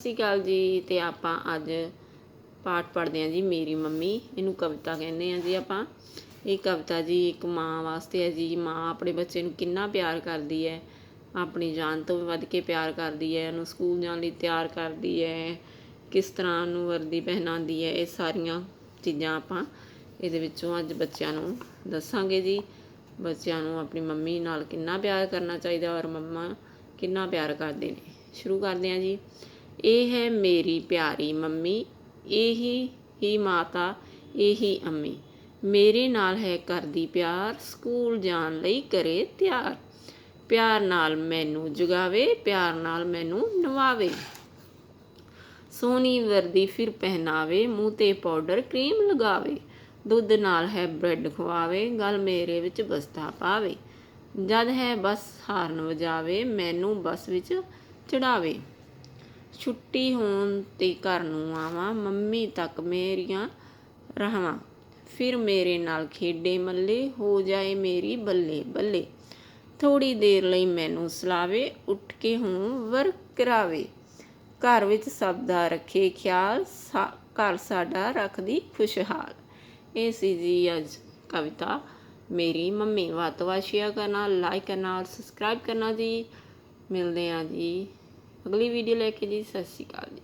ਸਤਿ ਸ਼੍ਰੀ ਅਕਾਲ ਜੀ ਤੇ ਆਪਾਂ ਅੱਜ ਪਾਠ ਪੜ੍ਹਦੇ ਹਾਂ ਜੀ ਮੇਰੀ ਮੰਮੀ, ਇਹਨੂੰ ਕਵਿਤਾ ਕਹਿੰਦੇ ਆ ਜੀ ਆਪਾਂ। ਇਹ ਕਵਿਤਾ ਜੀ ਇੱਕ ਮਾਂ ਵਾਸਤੇ ਹੈ ਜੀ, ਮਾਂ ਆਪਣੇ ਬੱਚੇ ਨੂੰ ਕਿੰਨਾ ਪਿਆਰ ਕਰਦੀ ਹੈ, ਆਪਣੀ ਜਾਨ ਤੋਂ ਵੀ ਵੱਧ ਕੇ ਪਿਆਰ ਕਰਦੀ ਹੈ, ਉਹਨੂੰ ਸਕੂਲ ਜਾਣ ਲਈ ਤਿਆਰ ਕਰਦੀ ਹੈ, ਕਿਸ ਤਰ੍ਹਾਂ ਉਹਨੂੰ ਵਰਦੀ ਪਹਿਨਾਉਂਦੀ ਹੈ, ਇਹ ਸਾਰੀਆਂ ਚੀਜ਼ਾਂ ਆਪਾਂ ਇਹਦੇ ਵਿੱਚੋਂ ਅੱਜ ਬੱਚਿਆਂ ਨੂੰ ਦੱਸਾਂਗੇ ਜੀ। ਬੱਚਿਆਂ ਨੂੰ ਆਪਣੀ ਮੰਮੀ ਨਾਲ ਕਿੰਨਾ ਪਿਆਰ ਕਰਨਾ ਚਾਹੀਦਾ ਔਰ ਮੰਮਾ ਕਿੰਨਾ ਪਿਆਰ ਕਰਦੇ ਨੇ। ਸ਼ੁਰੂ ਕਰਦੇ ਹਾਂ ਜੀ। ਇਹ ਹੈ ਮੇਰੀ ਪਿਆਰੀ ਮੰਮੀ, ਇਹੀ ਹੀ ਮਾਤਾ, ਇਹੀ ਅੰਮੀ। ਮੇਰੇ ਨਾਲ ਹੈ ਕਰਦੀ ਪਿਆਰ, ਸਕੂਲ ਜਾਣ ਲਈ ਕਰੇ ਤਿਆਰ। ਪਿਆਰ ਨਾਲ ਮੈਨੂੰ ਜਗਾਵੇ, ਪਿਆਰ ਨਾਲ ਮੈਨੂੰ ਨਵਾਵੇ। ਸੋਹਣੀ ਵਰਦੀ ਫਿਰ ਪਹਿਨਾਵੇ, ਮੂੰਹ ਤੇ ਪਾਊਡਰ ਕਰੀਮ ਲਗਾਵੇ। ਦੁੱਧ ਨਾਲ ਹੈ ਬ੍ਰੈਡ ਖਵਾਵੇ, ਗਲ ਮੇਰੇ ਵਿੱਚ ਬਸਤਾ ਪਾਵੇ। ਜਦ ਹੈ ਬਸ ਹਾਰਨ ਵਜਾਵੇ, ਮੈਨੂੰ ਬੱਸ ਵਿੱਚ ਚੜਾਵੇ। ਛੁੱਟੀ ਹੋਣ ਤੇ ਘਰ ਨੂੰ ਆਵਾਂ, ਮੰਮੀ ਤੱਕ ਮੇਰੀਆਂ ਰਹਾਵਾਂ। ਫਿਰ ਮੇਰੇ ਨਾਲ ਖੇਡੇ ਮੱਲੇ, ਹੋ ਜਾਏ ਮੇਰੀ ਬੱਲੇ ਬੱਲੇ। ਥੋੜੀ ਦੇਰ ਲਈ ਮੈਨੂੰ ਸਲਾਵੇ, ਉੱਠ ਕੇ ਹੂੰ ਵਰ ਕਰਾਵੇ। ਘਰ ਵਿੱਚ ਸਭ ਦਾ ਰੱਖੇ ਖਿਆਲ, ਸਾ- ਘਰ ਸਾਡਾ ਰੱਖਦੀ ਖੁਸ਼ਹਾਲ। ਇਹ ਸੀ ਜੀ ਅੱਜ ਕਵਿਤਾ। ਮੇਰੀ ਮੰਮੀ ਵੱਧ ਤੋਂ ਵੱਧ ਸ਼ੇਅਰ ਕਰਨਾ ਲਾਈਕ ਕਰਨਾ ਔਰ ਸਬਸਕ੍ਰਾਈਬ ਕਰਨਾ ਜੀ। ਮਿਲਦੇ ਹਾਂ ਜੀ। ਅਗਲੀ ਵੀਡੀਓ ਲੈ ਕੇ ਜੀ ਸਤਿ ਸ਼੍ਰੀ ਅਕਾਲ ਜੀ।